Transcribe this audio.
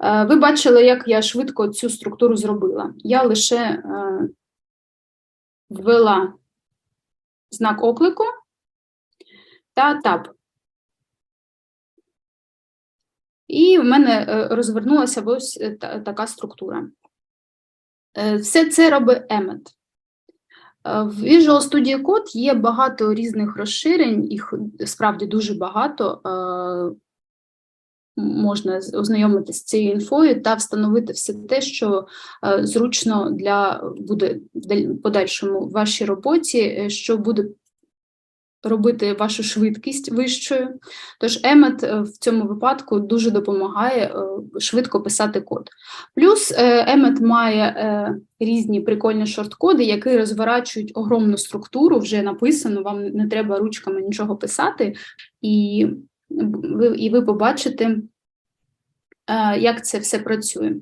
Е, Ви бачили, як я швидко цю структуру зробила. Я лише е, ввела знак оклику та таб. І в мене е, розвернулася ось така структура. Все це робить Emmet. Е, В Visual Studio Code є багато різних розширень, їх справді дуже багато. Можна ознайомитися з цією інфою та встановити все те, що е, зручно для буде подальшому вашій роботі, е, що буде робити вашу швидкість вищою. Тож Emmet е, в цьому випадку дуже допомагає швидко писати код. Плюс е, Emmet має різні прикольні шорткоди, які розворачують огромну структуру, вже написано, вам не треба ручками нічого писати, і і ви побачите, е, як це все працює.